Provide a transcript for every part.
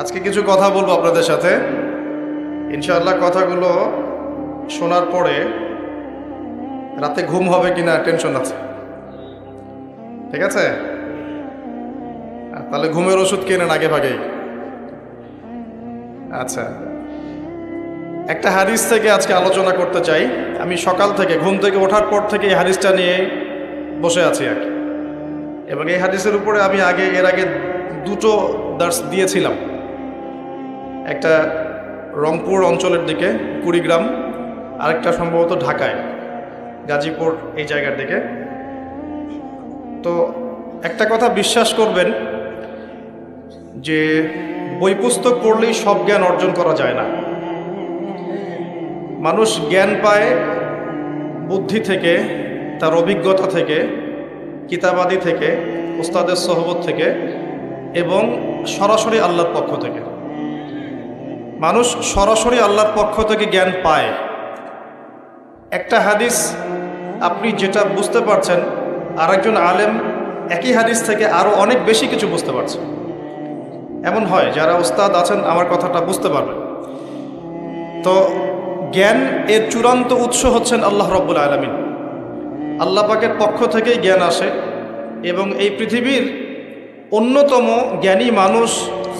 আজকে কিছু কথা বলব আপনাদের সাথে। ইনশাআল্লাহ কথাগুলো শোনার পরে রাতে ঘুম হবে কিনা টেনশন আছে। ঠিক আছে? তাহলে ঘুমের ওষুধ কেনেন আগে ভাগেই আচ্ছা। একটা হাদিস থেকে আজকে আলোচনা করতে চাই। আমি সকাল থেকে, ঘুম থেকে ওঠার পর থেকে এই হাদিসটা নিয়ে বসে আছি আর কি। এবং এই হাদিসের উপরে আমি আগে, এর আগে দুটো দার্স দিয়েছিলাম। একটা রংপুর অঞ্চলের দিকে, কুড়িগ্রাম, আরেকটা সম্ভবত ঢাকায়, গাজীপুর এই জায়গার দিকে। তো একটা কথা বিশ্বাস করবেন যে বই পুস্তক পড়লেই সব জ্ঞান অর্জন করা যায় না। মানুষ জ্ঞান পায় বুদ্ধি থেকে, তার অভিজ্ঞতা থেকে, কিতাবাদি থেকে উস্তাদের সহবত থেকে এবং সরাসরি আল্লাহর পক্ষ থেকে। মানুষ সরাসরি আল্লাহর পক্ষ থেকে জ্ঞান পায়। একটা হাদিস আপনি যেটা বুঝতে পারছেন, আরেকজন আলেম একই হাদিস থেকে আরও অনেক বেশি কিছু বুঝতে পারছেন এমন হয়, যারা উস্তাদ আছেন, আমার কথাটা বুঝতে পারবেন। তো জ্ঞান এর চূড়ান্ত উৎস হচ্ছেন আল্লাহ রব্বুল আলমিন। আল্লাহ পাকের পক্ষ থেকেই জ্ঞান আসে এবং এই পৃথিবীর অন্যতম জ্ঞানী মানুষ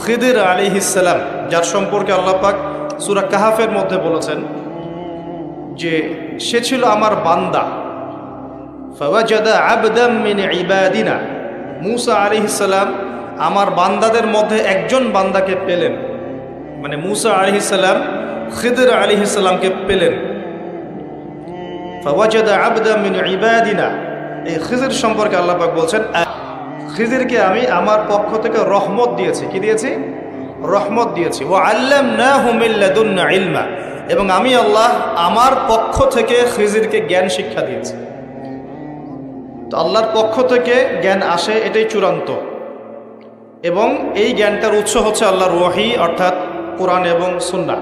খিদির আলী ইসালাম যার সম্পর্কে আল্লাহ পাক সুরা কাহাফের মধ্যে বলেছেন যে, সে ছিল আমার বান্দা। ফাওয়াজাদা আবদাম মিন ইবাদিনা। মুসা আলিহিসাল্লাম আমার বান্দাদের মধ্যে একজন বান্দাকে পেলেন। মানে মুসা আলিহিসাল্লাম খিদির আলিহিসাল্লামকে পেলেন। ফাওয়াজাদা আবদাম মিন ইবাদিনা। এই খিজির সম্পর্কে আল্লাহ পাক বলছেন খিজিরকে আমি আমার পক্ষ থেকে রহমত দিয়েছি। কি দিয়েছি? রহমত দিয়েছি। ও আল্লাম না হুমিল্লাদুন্না ইলমা। এবং আমি আল্লাহ আমার পক্ষ থেকে খিজিরকে জ্ঞান শিক্ষা দিয়েছি। তো আল্লাহর পক্ষ থেকে জ্ঞান আসে, এটাই চূড়ান্ত। এবং এই জ্ঞানটার উৎস হচ্ছে আল্লাহর ওয়াহি, অর্থাৎ কোরআন এবং সুন্না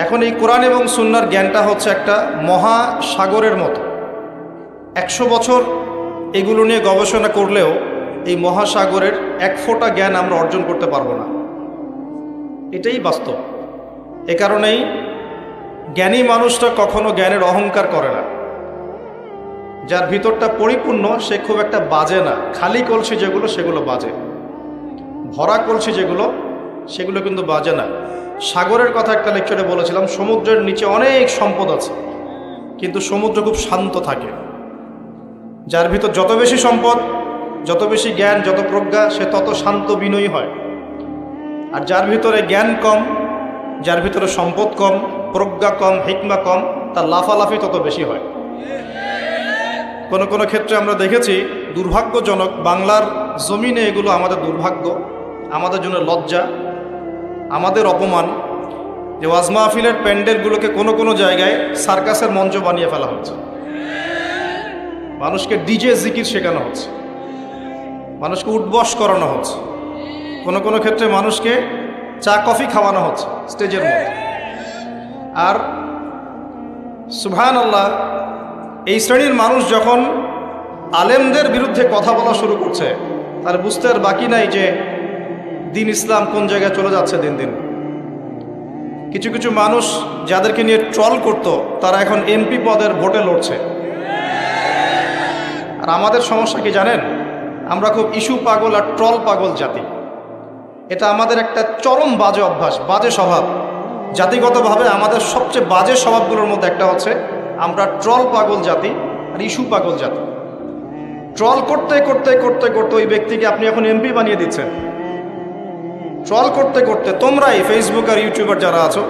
এখন এই কোরআন এবং সুন্নার জ্ঞানটা হচ্ছে একটা মহাসাগরের মতো। একশো বছর এগুলো নিয়ে গবেষণা করলেও এই মহাসাগরের এক ফোঁটা জ্ঞান আমরা অর্জন করতে পারব না। এটাই বাস্তব। এ কারণেই জ্ঞানী মানুষটা কখনো জ্ঞানের অহংকার করে না। যার ভিতরটা পরিপূর্ণ, সে খুব একটা বাজে না। খালি কলসি যেগুলো, সেগুলো বাজে। ভরা কলসি যেগুলো, সেগুলো কিন্তু বাজে না। সাগরের কথা একটা লেকচারে বলেছিলাম, সমুদ্রের নিচে অনেক সম্পদ আছে, কিন্তু সমুদ্র খুব শান্ত থাকে। যার ভিতর যত বেশি সম্পদ যত বেশি জ্ঞান, যত প্রজ্ঞা, সে তত শান্ত বিনয়ী হয়। আর যার ভিতরে জ্ঞান কম, যার ভিতরে সম্পদ কম, প্রজ্ঞা কম, হিকমা কম, তার লাফালাফি তত বেশি হয়। কোনো কোনো ক্ষেত্রে আমরা দেখেছি, দুর্ভাগ্যজনক বাংলার জমিনে এগুলো আমাদের দুর্ভাগ্য, আমাদের জন্য লজ্জা, আমাদের অপমান, যে ওয়াজ মাহফিলের প্যান্ডেলগুলোকে কোনো কোনো জায়গায় সার্কাসের মঞ্চ বানিয়ে ফেলা হচ্ছে। মানুষকে ডিজে জিকির শেখানো হচ্ছে। মানুষকে উঠবস করানো হচ্ছে। কোনো কোনো ক্ষেত্রে মানুষকে চা, কফি খাওয়ানো হচ্ছে স্টেজের মধ্যে। আর সুবহান আল্লাহ এই শ্রেণির মানুষ যখন আলেমদের বিরুদ্ধে কথা বলা শুরু করছে তার বুঝতে আর বাকি নাই যে দিন ইসলাম কোন জায়গায় চলে যাচ্ছে দিন দিন। কিছু কিছু মানুষ যাদেরকে নিয়ে ট্রল করত, তারা এখন এমপি পদের ভোটে লড়ছে। আর আমাদের সমস্যা কি জানেন? আমরা খুব ইস্যু পাগল আর ট্রল পাগল জাতি। এটা আমাদের একটা চরম বাজে অভ্যাস, বাজে স্বভাব। জাতিগতভাবে আমাদের সবচেয়ে বাজে স্বভাবগুলোর মধ্যে একটা হচ্ছে, আমরা ট্রল পাগল জাতি আর ইস্যু পাগল জাতি। ট্রল করতে করতে করতে করতে ওই ব্যক্তিকে আপনি এখন এমপি বানিয়ে দিচ্ছেন। ট্রল করতে করতে তোমরাই ফেসবুক আর ইউটিউবার যারা আছো,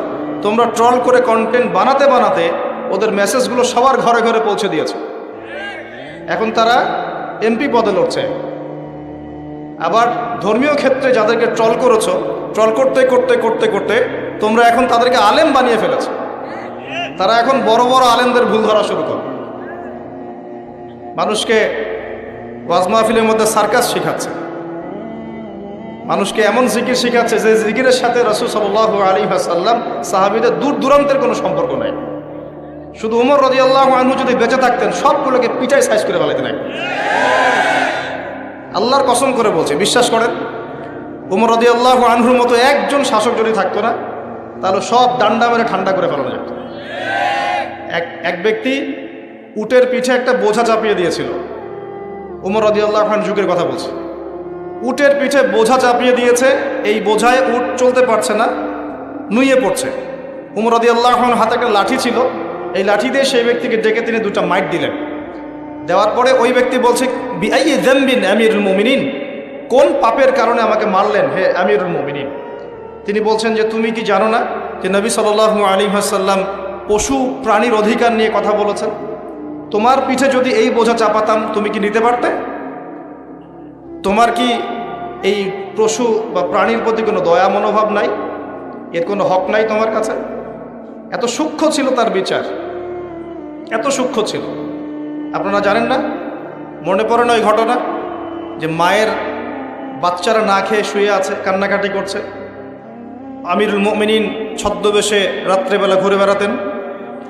তোমরা ট্রল করে কন্টেন্ট বানাতে বানাতে ওদের মেসেজগুলো সবার ঘরে ঘরে পৌঁছে দিয়েছে। এখন তারা এমপি পদে লড়ছে। আবার ধর্মীয় ক্ষেত্রে যাদেরকে ট্রল করেছ ট্রল করতে করতে করতে করতে তোমরা এখন তাদেরকে আলেম বানিয়ে ফেলেছ। তারা এখন বড় বড় আলেমদের ভুল ধরা শুরু করে মানুষকে ওয়াজ মাহফিলের মধ্যে সার্কাস শেখাচ্ছে। মানুষকে এমন জিকির শেখাচ্ছে যে জিকিরের সাথে রসুল সাল্লাহ আলী সাল্লাম সাহাবিদের দূর দূরান্তের কোনো সম্পর্ক নাই। শুধু উমর রদি আল্লাহ আনহু যদি বেঁচে থাকতেন, সবগুলোকে পিটাই সাইজ করে ফেলাইতেন আল্লাহর কসম করে বলছে, বিশ্বাস করেন, উমর রদি আল্লাহ আনহুর মতো একজন শাসক যদি থাকতো না, তাহলে সব ডান্ডা মেরে ঠান্ডা করে ফেলানো যেত। এক এক ব্যক্তি উটের পিঠে একটা বোঝা চাপিয়ে দিয়েছিল। উমর রদি আল্লাহ খান যুগের কথা বলছে। উটের পিঠে বোঝা চাপিয়ে দিয়েছে, এই বোঝায় উট চলতে পারছে না, নুয়ে পড়ছে। উমর রদি আল্লাহ খান হাতে একটা লাঠি ছিল, এই লাঠি দিয়ে সেই ব্যক্তিকে ডেকে তিনি দুটা মাইট দিলেন। দেওয়ার পরে ওই ব্যক্তি বলছে আমিরুল মুমিনিন। কোন পাপের কারণে আমাকে মারলেন? হে আমিরুল মুমিনিন। তিনি বলছেন যে, তুমি কি জানো না যে নবী সাল্লাল্লাহু আলী হাসাল্লাম পশু প্রাণীর অধিকার নিয়ে কথা বলেছেন? তোমার পিঠে যদি এই বোঝা চাপাতাম, তুমি কি নিতে পারতে? তোমার কি এই পশু বা প্রাণীর প্রতি কোনো দয়া মনোভাব নাই? এর কোনো হক নাই তোমার কাছে? এত সূক্ষ্ম ছিল তার বিচার। এত সূক্ষ্ম ছিল। আপনারা জানেন না? মনে পড়ে না ওই ঘটনা? যে মায়ের বাচ্চারা না খেয়ে শুয়ে আছে, কান্নাকাটি করছে। আমিরুল মোমিনিন ছদ্মবেশে রাত্রেবেলা ঘুরে বেড়াতেন।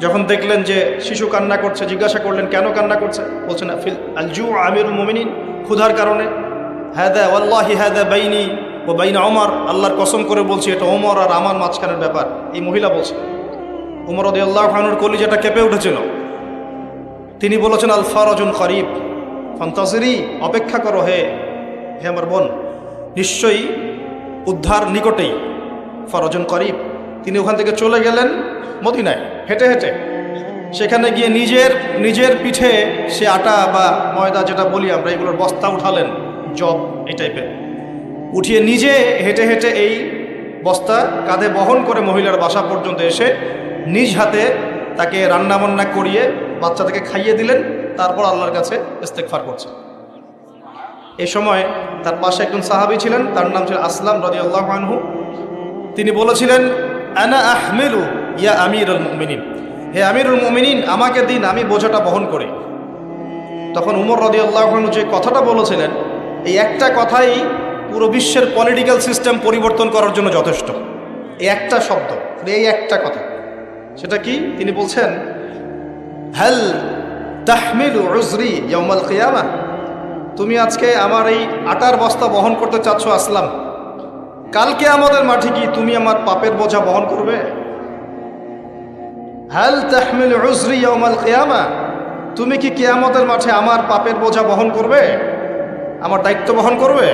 যখন দেখলেন যে শিশু কান্না করছে, জিজ্ঞাসা করলেন, কেন কান্না করছে? বলছেন, ফিল আলজু আমিরুল মোমিনিন, ক্ষুধার কারণে। হ্যাদা ওয়াল্লাহি হ্যাদা বাইনি ও বাইনা অমর আল্লাহর কসম করে বলছি, এটা ওমর আর আমার মাঝখানের ব্যাপার। এই মহিলা বলছে, উমর রদি আল্লাহ খানুর কলিজাটা কেঁপে উঠেছিল। তিনি বলেছেন আল ফরজুন করিব। ফন্তাজরি, অপেক্ষা করো হে হে আমার বোন। নিশ্চয়ই উদ্ধার নিকটেই ফরজন করিব। তিনি ওখান থেকে চলে গেলেন মদিনায়, হেঁটে হেঁটে। সেখানে গিয়ে নিজের নিজের পিঠে সে আটা বা ময়দা যেটা বলি আমরা, এগুলোর বস্তা উঠালেন জব এই টাইপের। উঠিয়ে নিজে হেঁটে হেঁটে এই বস্তা কাঁধে বহন করে মহিলার বাসা পর্যন্ত এসে নিজ হাতে তাকে রান্না বান্না করিয়ে বাচ্চাটাকে খাইয়ে দিলেন, তারপর আল্লাহর কাছে ইস্তেকফার করছে। এ সময় তার পাশে একজন সাহাবি ছিলেন, তার নাম ছিল আসলাম রদি আল্লাহ আনহু। তিনি বলেছিলেন, আনা আহমেলু ইয়া আমিরুল মুমিনিন। হে আমিরুল মুমিনিন, আমাকে দিন, আমি বোঝাটা বহন করি। তখন উমর রদি আল্লাহ যে কথাটা বলেছিলেন, এই একটা কথাই পুরো বিশ্বের পলিটিক্যাল সিস্টেম পরিবর্তন করার জন্য যথেষ্ট। এই একটা শব্দ, এই একটা কথা। সেটা কি? তিনি বলছেন হ্যাল তাহমিল উজরি ইয়মাল কিয়ামা তুমি আজকে আমার এই আটার বস্তা বহন করতে চাচ্ছ আসলাম। কালকে আমাদের মাঠে কি তুমি আমার পাপের বোঝা বহন করবে? হ্যাল তাহমিল উজরি ইয়মাল কিয়ামা তুমি কি কিয়ামতের মাঠে আমার পাপের বোঝা বহন করবে? আমার দায়িত্ব বহন করবে?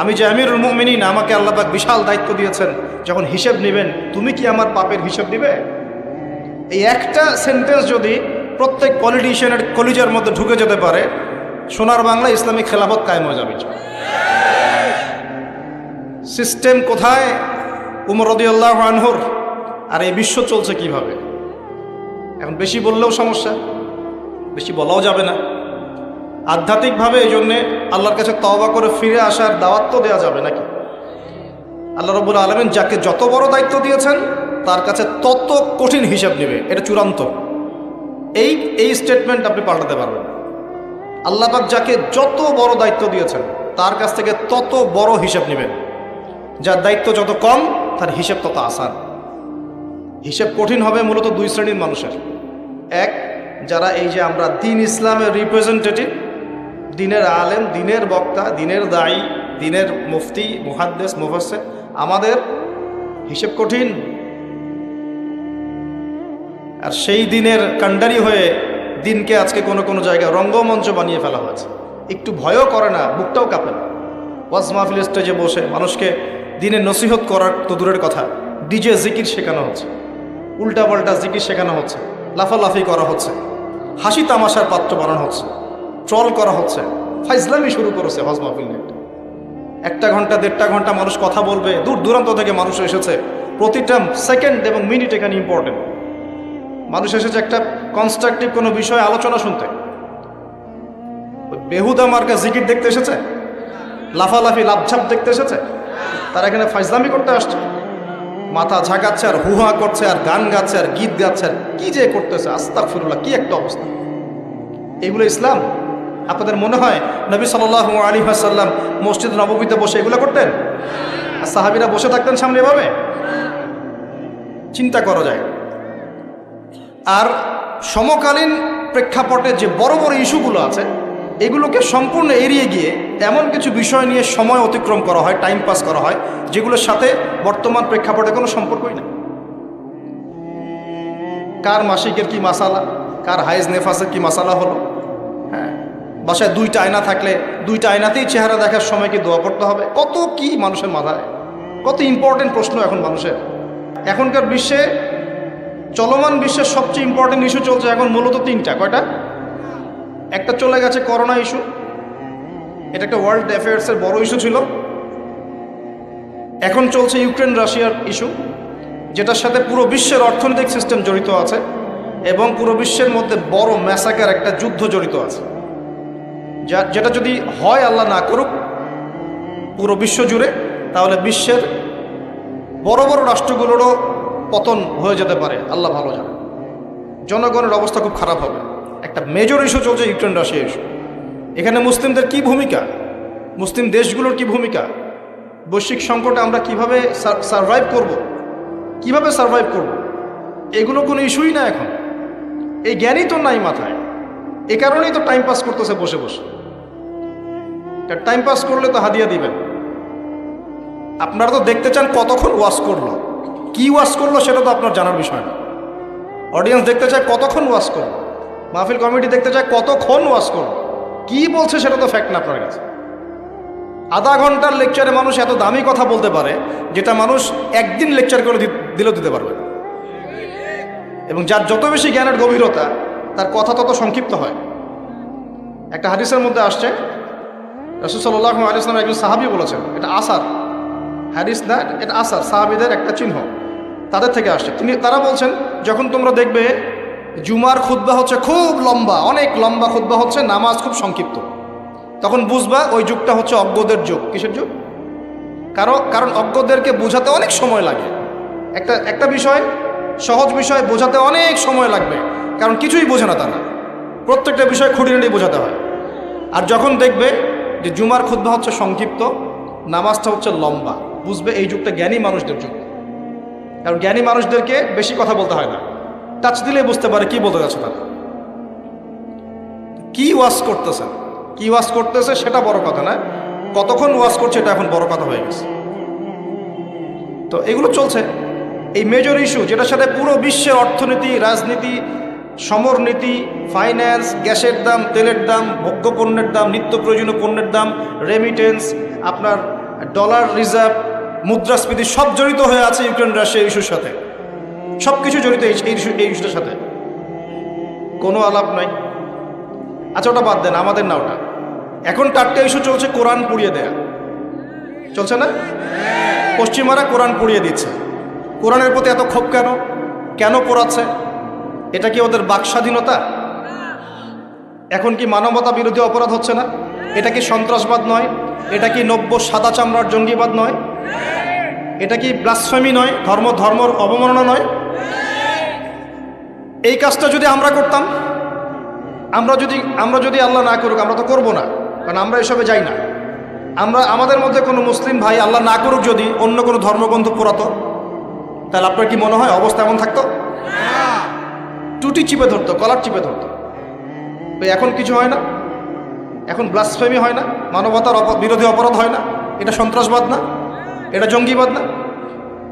আমি যে আমিরুল মুমিনিন, আমাকে আল্লাহবাক বিশাল দায়িত্ব দিয়েছেন। যখন হিসেব নেবেন, তুমি কি আমার পাপের হিসেব দিবে এই একটা সেন্টেন্স যদি প্রত্যেক পলিটিশিয়ানের কলিজার মধ্যে ঢুকে যেতে পারে, সোনার বাংলা ইসলামিক খেলাফত কায়েম হয়ে যাবে সিস্টেম কোথায়? উমর রদিয়াল্লাহ আনহুর। আর এই বিশ্ব চলছে কীভাবে? এখন বেশি বললেও সমস্যা, বেশি বলাও যাবে না। আধ্যাত্মিকভাবে এই জন্যে আল্লাহর কাছে তওবা করে ফিরে আসার দাওয়াত তো দেওয়া যাবে নাকি? আল্লাহ রবুল আলমিন যাকে যত বড় দায়িত্ব দিয়েছেন, তার কাছে তত কঠিন হিসাব নেবে। এটা চূড়ান্ত। এই এই স্টেটমেন্ট আপনি পাল্টাতে পারবেন। আল্লাহবাক যাকে যত বড় দায়িত্ব দিয়েছেন, তার কাছ থেকে তত বড় হিসাব নেবেন। যার দায়িত্ব যত কম, তার হিসেব তত আসান। হিসেব কঠিন হবে মূলত দুই শ্রেণির মানুষের। এক, যারা এই যে আমরা দিন ইসলামের রিপ্রেজেন্টেটিভ দিনের আলেম, দিনের বক্তা, দিনের দায়ী, দিনের মুফতি, মুহাদ্দেস মুফাসে আমাদের হিসেব কঠিন আর সেই দিনের কান্ডারি হয়ে দিনকে আজকে কোনো কোনো জায়গায় রঙ্গমঞ্চ বানিয়ে ফেলা হয়েছে। একটু ভয়ও করে না, বুকটাও কাঁপে না। ওয়াজ মাহফিল স্টেজে বসে মানুষকে দিনে নসিহত করার তো দূরের কথা, ডিজে জিকির শেখানো হচ্ছে উল্টা পাল্টা জিকির শেখানো হচ্ছে, লাফালাফি করা হচ্ছে, হাসি তামাশার পাত্র বানানো হচ্ছে, ট্রল করা হচ্ছে, ফাইজলামি শুরু করেছে হজ মাহফিল একটা ঘণ্টা, দেড়টা ঘণ্টা মানুষ কথা বলবে, দূর দূরান্ত থেকে মানুষ এসেছে, প্রতিটা সেকেন্ড এবং মিনিট এখানে ইম্পর্টেন্ট মানুষ এসেছে একটা কনস্ট্রাকটিভ কোনো বিষয়ে আলোচনা শুনতে। বেহুদা মার্কা জিকির দেখতে এসেছে? লাফালাফি লাভঝাপ দেখতে এসেছে? তারা এখানে ফাইজলামি করতে আসছে। মাথা ঝাঁকাচ্ছে আর হুহা করছে আর গান গাচ্ছে আর গীত গাচ্ছে আর কি যে করতেছে আস্তাক ফিরুল্লাহ কি একটা অবস্থা। এগুলো ইসলাম? আপনাদের মনে হয় নবী সাল আলী হাসাল্লাম মসজিদ নবমীতে বসে এগুলো করতেন? আর সাহাবিরা বসে থাকতেন সামনে এভাবে? চিন্তা করা যায়। আর সমকালীন প্রেক্ষাপটে যে বড় বড় ইস্যুগুলো আছে, এগুলোকে সম্পূর্ণ এড়িয়ে গিয়ে এমন কিছু বিষয় নিয়ে সময় অতিক্রম করা হয় টাইম পাস করা হয়, যেগুলোর সাথে বর্তমান প্রেক্ষাপটে কোনো সম্পর্কই না কার মাসিকের কি মাসালা? কার হাইজ নেফাসের কি মাসালা হলো? হ্যাঁ বাসায় দুইটা আয়না থাকলে, দুইটা আয়নাতেই চেহারা দেখার সময় কি দোয়া করতে হবে? কত কি মানুষের মাথায়? কত ইম্পর্টেন্ট প্রশ্ন এখন মানুষের। এখনকার বিশ্বে চলমান বিশ্বের সবচেয়ে ইম্পর্টেন্ট ইস্যু চলছে এখন মূলত তিনটা, কয়টা? একটা চলে গেছে করোনা ইস্যু এটা একটা ওয়ার্ল্ড অ্যাফেয়ার্সের বড় ইস্যু ছিল। এখন চলছে ইউক্রেন রাশিয়ার ইস্যু যেটার সাথে পুরো বিশ্বের অর্থনৈতিক সিস্টেম জড়িত আছে এবং পুরো বিশ্বের মধ্যে বড় ম্যাসাকার একটা যুদ্ধ জড়িত আছে। যা, যেটা যদি হয় আল্লাহ না করুক, পুরো বিশ্ব জুড়ে, তাহলে বিশ্বের বড় বড় রাষ্ট্রগুলোরও পতন হয়ে যেতে পারে, আল্লাহ ভালো জানে। জনগণের অবস্থা খুব খারাপ হবে। একটা মেজর ইস্যু চলছে, ইউক্রেন, রাশিয়া ইস্যু এখানে মুসলিমদের কি ভূমিকা? মুসলিম দেশগুলোর কি ভূমিকা? বৈশ্বিক সংকটে আমরা কীভাবে সার্ভাইভ করব। কীভাবে সার্ভাইভ করব। এগুলো কোনো ইস্যুই না এখন। এই জ্ঞানই তো নাই মাথায়। এ কারণেই তো টাইম পাস করতেছে বসে বসে। টাইম পাস করলে তো হাদিয়া দিবেন। আপনারা তো দেখতে চান কতক্ষণ ওয়াশ করল। কি ওয়াশ করল সেটা তো আপনার জানার বিষয় না। অডিয়েন্স দেখতে চায় কতক্ষণ ওয়াশ করল? মাহফিল কমিটি দেখতে চায় কতক্ষণ ওয়াশ করল? কি বলছে সেটা তো ফ্যাক্ট না আপনার কাছে। আধা ঘণ্টার লেকচারে মানুষ এত দামি কথা বলতে পারে, যেটা মানুষ একদিন লেকচার করে দিলেও দিতে পারবে এবং যার যত বেশি জ্ঞানের গভীরতা, তার কথা তত সংক্ষিপ্ত হয়। একটা হাদিসের মধ্যে আসছে রসুসল্লাহ আলিয়াল্লাম একজন সাহাবি বলেছেন, এটা আসার। হাদিস না, এটা আসার। সাহাবিদের একটা চিহ্ন। তাদের থেকে আসছে। তিনি, তারা বলছেন, যখন তোমরা দেখবে, জুমার খুদ্া হচ্ছে খুব লম্বা, অনেক লম্বা খুদ্া হচ্ছে, নামাজ খুব সংক্ষিপ্ত। তখন বুঝবা ওই যুগটা হচ্ছে অজ্ঞদের যুগ। কিসের যুগ? কারণ কারণ অজ্ঞদেরকে বোঝাতে অনেক সময় লাগে। একটা একটা বিষয়, সহজ বিষয়, বোঝাতে অনেক সময় লাগবে। কারণ কিছুই বোঝে না তারা। প্রত্যেকটা বিষয় খুঁটিনাটি বোঝাতে হয়। আর যখন দেখবে যে জুমার খুদ্া হচ্ছে সংক্ষিপ্ত, নামাজটা হচ্ছে লম্বা, বুঝবে এই যুগটা জ্ঞানী মানুষদের যুগ। কারণ জ্ঞানী মানুষদেরকে বেশি কথা বলতে হয় না। টাচ দিলে বুঝতে পারে কি বলতে যাচ্ছে তারা। কি ওয়াশ করতেছে? কি ওয়াশ করতেছে সেটা বড় কথা না। কতক্ষণ ওয়াশ করছে এটা এখন বড় কথা হয়ে গেছে। তো এগুলো চলছে। এই মেজর ইস্যু যেটার সাথে পুরো বিশ্বের অর্থনীতি, রাজনীতি সমরনীতি ফাইন্যান্স গ্যাসের দাম, তেলের দাম ভোগ্য পণ্যের দাম, নিত্য প্রয়োজনীয় পণ্যের দাম রেমিটেন্স আপনার ডলার রিজার্ভ মুদ্রাস্ফীতি সব জড়িত হয়ে আছে ইউক্রেন রাশিয়া ইস্যুর সাথে। সব কিছু জড়িত এই এই ইস্যু এই ইস্যুটার সাথে। কোনো আলাপ নাই। আচ্ছা ওটা বাদ দেন, আমাদের না ওটা। এখন চারটে ইস্যু চলছে, কোরআন পুড়িয়ে দেয়া। চলছে না? পশ্চিমারা কোরআন পুড়িয়ে দিচ্ছে। কোরআনের প্রতি এত ক্ষোভ কেন? কেন পোড়াচ্ছে? এটা কি ওদের বাক স্বাধীনতা এখন কি মানবতা বিরোধী অপরাধ হচ্ছে না? এটা কি সন্ত্রাসবাদ নয়? এটা কি নব্য সাদা চামড়ার জঙ্গিবাদ নয়? এটা কি ব্লাসফেমি নয়? ধর্ম, ধর্মর অবমাননা নয়? এই কাজটা যদি আমরা করতাম, আমরা যদি আমরা যদি আল্লাহ না করুক, আমরা তো করব না, কারণ আমরা এসবে যাই না। আমরা, আমাদের মধ্যে কোনো মুসলিম ভাই আল্লাহ না করুক যদি অন্য কোনো ধর্মগ্রন্থ পোড়াতো তাহলে আপনার কি মনে হয় অবস্থা এমন থাকতো? টুটি চিপে ধরতো, কলার চিপে ধরতো। তো এখন কিছু হয় না। এখন ব্লাসফেমি হয় না। মানবতার বিরোধী অপরাধ হয় না। এটা সন্ত্রাসবাদ না। এটা জঙ্গিবাদ না।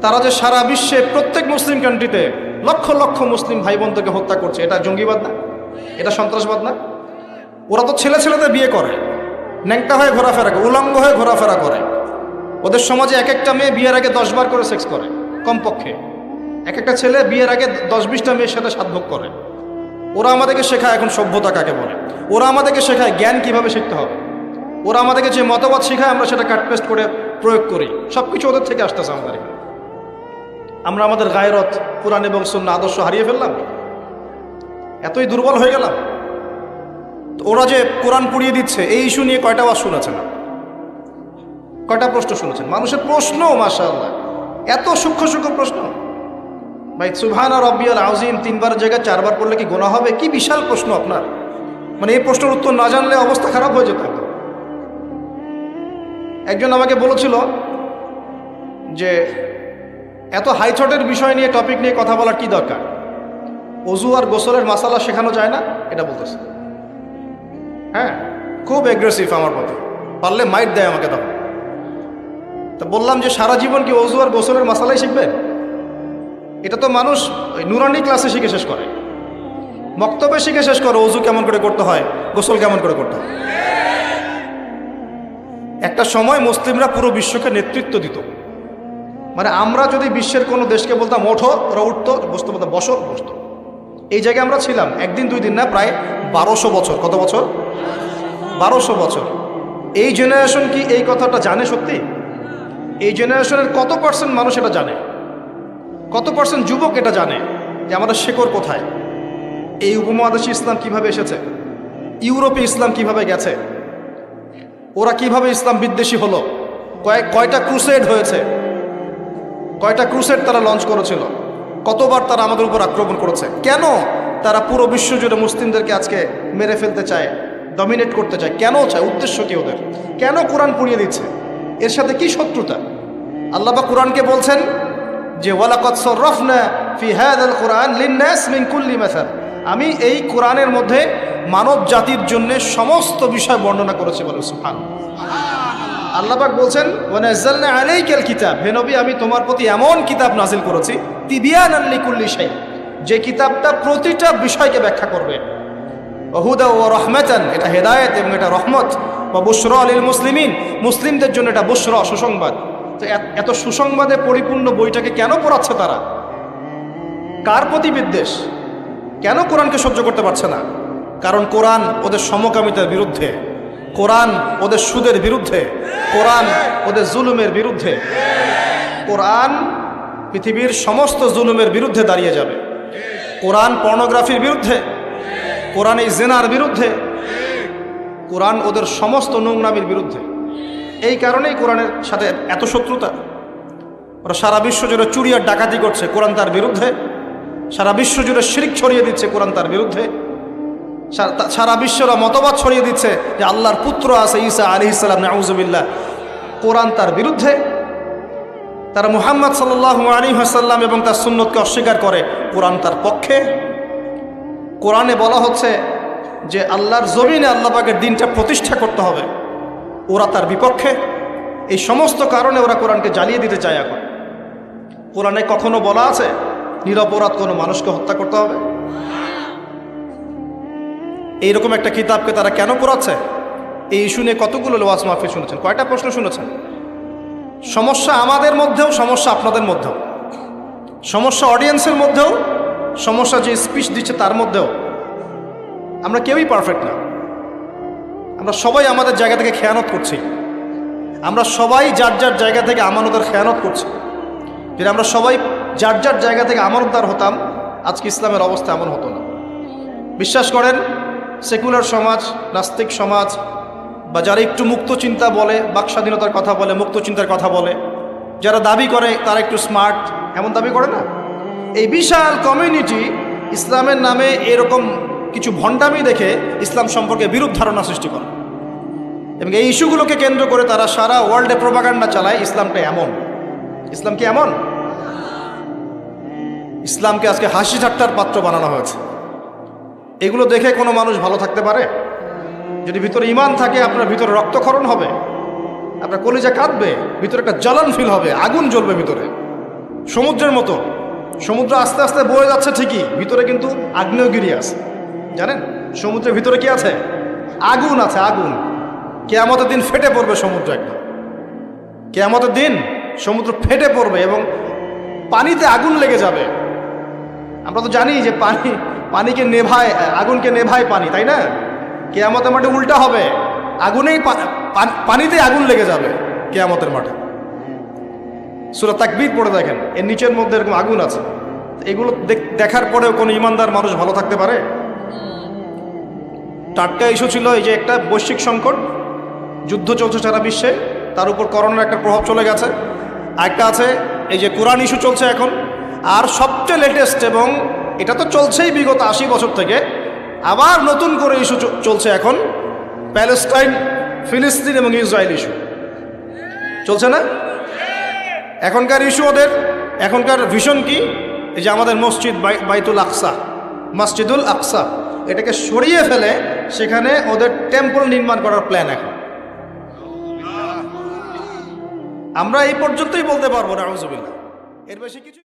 তারা যে সারা বিশ্বে প্রত্যেক মুসলিম কান্ট্রিতে লক্ষ লক্ষ মুসলিম ভাই বোনদেরকে হত্যা করছে, এটা জঙ্গিবাদ না? এটা সন্ত্রাসবাদ না? ওরা তো ছেলে ছেলেদের বিয়ে করে, ন্যাংটা হয়ে ঘোরাফেরা করে, উলঙ্গ হয়ে ঘোরাফেরা করে। ওদের সমাজে এক একটা মেয়ে বিয়ের আগে দশবার করে সেক্স করে, কমপক্ষে। এক একটা ছেলে বিয়ের আগে দশ বিশটা মেয়ের সাথে সাধভোগ করে। ওরা আমাদেরকে শেখায় এখন সভ্যতা কাকে বলে। ওরা আমাদেরকে শেখায় জ্ঞান কীভাবে শিখতে হবে। ওরা আমাদেরকে যে মতবাদ শেখায়, আমরা সেটা কাটপেস্ট করে প্রয়োগ করি। সব কিছু ওদের থেকে আসতেছে আমাদের। এখানে। আমরা আমাদের গায়রত কোরআন এবং শূন্য আদর্শ হারিয়ে ফেললাম। এতই দুর্বল হয়ে গেলাম। ওরা যে কোরআন পুড়িয়ে দিচ্ছে, এই ইস্যু নিয়ে কয়টা শুনেছেন আপনি? কয়টা প্রশ্ন শুনেছেন? মানুষের প্রশ্ন মাসা এত সূক্ষ্ম সূক্ষ্ম প্রশ্ন। ভাই সুবহান আর রব্বিয়াল আউজিম তিনবার জায়গায় চারবার পড়লে কি গোনা হবে? কি বিশাল প্রশ্ন আপনার। মানে এই প্রশ্নের উত্তর না জানলে অবস্থা খারাপ হয়ে যেত। একজন আমাকে বলেছিল যে, এত হাইথটের বিষয় নিয়ে টপিক নিয়ে কথা বলার কি দরকার? অজু আর গোসলের মাসালা শেখানো যায় না? এটা বলতেছে। হ্যাঁ খুব এগ্রেসিভ আমার প্রতি পারলে মাইট দেয় আমাকে তখন। তা বললাম যে, সারা জীবন কি অজু আর গোসলের মশালাই শিখবেন? এটা তো মানুষ ওই নুরানি ক্লাসে শিখে শেষ করে। বক্তব্যে শিখে শেষ করে অজু কেমন করে করতে হয়, গোসল কেমন করে করতে হয়। একটা সময় মুসলিমরা পুরো বিশ্বকে নেতৃত্ব দিত। মানে আমরা যদি বিশ্বের কোনো দেশকে বলতাম, ওঠো ওরা উঠতো, বসতো বলতাম বসো, বসতো। এই জায়গায় আমরা ছিলাম। একদিন, দুই দিন না, প্রায় বারোশো বছর। কত বছর? বারোশো বছর। এই জেনারেশন কি এই কথাটা জানে সত্যি? এই জেনারেশনের কত পার্সেন্ট মানুষ এটা জানে? কত পার্সেন্ট যুবক এটা জানে যে আমাদের শেকড় কোথায়? এই উপমহাদেশে ইসলাম কীভাবে এসেছে? ইউরোপে ইসলাম কীভাবে গেছে? ওরা কীভাবে ইসলাম বিদ্বেষী হলো? কয়েক কয়টা ক্রুসেড হয়েছে? কয়টা ক্রুসেড তারা লঞ্চ করেছিল? কতবার তারা আমাদের উপর আক্রমণ করেছে? কেন তারা পুরো বিশ্ব জুড়ে মুসলিমদেরকে আজকে মেরে ফেলতে চায় ডমিনেট করতে চায়? কেন চায়? উদ্দেশ্য কি ওদের? কেন কোরআন পুড়িয়ে দিচ্ছে? এর সাথে কি শত্রুতা? আল্লাহ বা কোরআনকে বলছেন যে ওয়ালাকত সরফনা ফি হাদাল কোরআন লিন্নাস মিন কুল্লি আমি এই কোরআনের মধ্যে মানব জাতির জন্য সমস্ত বিষয় বর্ণনা করেছি বলে সুফান আল্লাপাক বলছেন ওয়ানাজ্জালনা আলাইকাল কিতাব। হে নবী, আমি তোমার প্রতি এমন কিতাব নাজিল করেছি, তিবিয়ানান লিকুল্লি শাই, যে কিতাবটা প্রতিটা বিষয়কে ব্যাখ্যা করবে। ওহুদা ও রহমাতান, এটা হেদায়েত এবং এটা রহমত। বা বুশরা আলীল মুসলিমিন, মুসলিমদের জন্য এটা বুশরা, সুসংবাদ। তো এত সুসংবাদে পরিপূর্ণ বইটাকে কেন পড়াচ্ছে তারা? কার প্রতি বিদ্বেষ? কেন কোরআনকে সহ্য করতে পারছে না? কারণ কোরআন ওদের সমকামিতার বিরুদ্ধে। কোরআন ওদের সুদের বিরুদ্ধে। কোরআন ওদের জুলুমের বিরুদ্ধে। কোরআন পৃথিবীর সমস্ত জুলুমের বিরুদ্ধে দাঁড়িয়ে যাবে। কোরআন পর্নোগ্রাফির বিরুদ্ধে। কোরআন এই জেনার বিরুদ্ধে। কোরআন ওদের সমস্ত নোংরামির বিরুদ্ধে। এই কারণেই কোরআনের সাথে এত শত্রুতা। ওরা সারা বিশ্ব জুড়ে চুরি আর ডাকাতি করছে কোরআন তার বিরুদ্ধে। সারা বিশ্ব জুড়ে শিরিক ছড়িয়ে দিচ্ছে কোরআন তার বিরুদ্ধে। সারা- বিশ্বরা মতবাদ ছড়িয়ে দিচ্ছে যে আল্লাহর পুত্র আছে ঈসা আলি ইসলাম নাউজুবিল্লাহ কোরআন তার বিরুদ্ধে। তারা মুহাম্মদ সাল্লাহ আলী হাসাল্লাম এবং তার সুন্নতকে অস্বীকার করে, কোরআন তার পক্ষে। কোরআনে বলা হচ্ছে যে আল্লাহর জমিনে আল্লাহ পাকের দিনটা প্রতিষ্ঠা করতে হবে। ওরা তার বিপক্ষে। এই সমস্ত কারণে ওরা কোরআনকে জ্বালিয়ে দিতে চায় এখন। কোরআনে কখনো বলা আছে নিরপরাধ কোনো মানুষকে হত্যা করতে হবে? এইরকম একটা কিতাবকে তারা কেন পড়াচ্ছে? এই ইস্যু নিয়ে কতগুলো ওয়াজ মাহফিল শুনেছেন? কয়টা প্রশ্ন শুনেছেন? সমস্যা আমাদের মধ্যেও, সমস্যা আপনাদের মধ্যেও। সমস্যা অডিয়েন্সের মধ্যেও, সমস্যা যে স্পিচ দিচ্ছে তার মধ্যেও। আমরা কেউই পারফেক্ট না। আমরা সবাই আমাদের জায়গা থেকে খেয়ানত করছি। আমরা সবাই যার যার জায়গা থেকে আমানতের খেয়ানত করছি। যেটা আমরা সবাই যার যার জায়গা থেকে আমানতদার হতাম, আজকে ইসলামের অবস্থা এমন হতো না। বিশ্বাস করেন, সেকুলার সমাজ, নাস্তিক সমাজ, বা যারা একটু মুক্ত চিন্তা বলে বাক স্বাধীনতার কথা বলে, মুক্ত চিন্তার কথা বলে, যারা দাবি করে তারা একটু স্মার্ট এমন দাবি করে না? এই বিশাল কমিউনিটি ইসলামের নামে এরকম কিছু ভণ্ডামি দেখে ইসলাম সম্পর্কে বিরূপ ধারণা সৃষ্টি করে। এবং এই ইস্যুগুলোকে কেন্দ্র করে তারা সারা ওয়ার্ল্ডে প্রোপাগান্ডা চালায় ইসলামটা এমন। ইসলাম কি এমন? ইসলামকে আজকে হাসি ঠাট্টার পাত্র বানানো হয়েছে। এগুলো দেখে কোনো মানুষ ভালো থাকতে পারে? যদি ভিতরে ইমান থাকে, আপনার ভিতরে রক্তক্ষরণ হবে, আপনার কলিজা কাঁদবে, ভিতরে একটা জ্বালান ফিল হবে, আগুন জ্বলবে ভিতরে। সমুদ্রের মতো। সমুদ্র আস্তে আস্তে বয়ে যাচ্ছে ঠিকই, ভিতরে কিন্তু আগ্নেয়গিরি আছে। জানেন? সমুদ্রের ভিতরে কি আছে? আগুন আছে, আগুন। কেয়ামতের দিন ফেটে পড়বে সমুদ্র একদম। কেয়ামতের দিন সমুদ্র ফেটে পড়বে এবং পানিতে আগুন লেগে যাবে। আমরা তো জানি যে পানি, পানিকে নেভায়, আগুনকে নেভায় পানি, তাই না? কেয়ামতের মাঠে উল্টা হবে। আগুনেই পানিতে আগুন লেগে যাবে কেয়ামতের মাঠে। সুরা তাকবীর পড়ে দেখেন, এর নিচের মধ্যে এরকম আগুন আছে। এগুলো দেখ- দেখার পরেও কোনো ইমানদার মানুষ ভালো থাকতে পারে? টাটকা ইস্যু ছিল এই যে একটা বৈশ্বিক সংকট, যুদ্ধ চলছে সারা বিশ্বে, তার উপর করোনার একটা প্রভাব চলে গেছে। আরেকটা আছে, এই যে কোরআন ইস্যু চলছে এখন আর সবচেয়ে লেটেস্ট এবং এটা তো চলছেই বিগত আশি বছর থেকে, আবার নতুন করে ইস্যু চলছে এখন প্যালেস্টাইন ফিলিস্তিন এবং ইসরায়েল ইস্যু চলছে না? এখনকার ইস্যু ওদের, এখনকার ভিশন কি? এই যে আমাদের মসজিদ বাই- বাইতুল আকসা, মসজিদুল আকসা, এটাকে সরিয়ে ফেলে সেখানে ওদের টেম্পল নির্মাণ করার প্ল্যান এখন। আমরা এই পর্যন্তই বলতে পারব না এর বেশি কিছু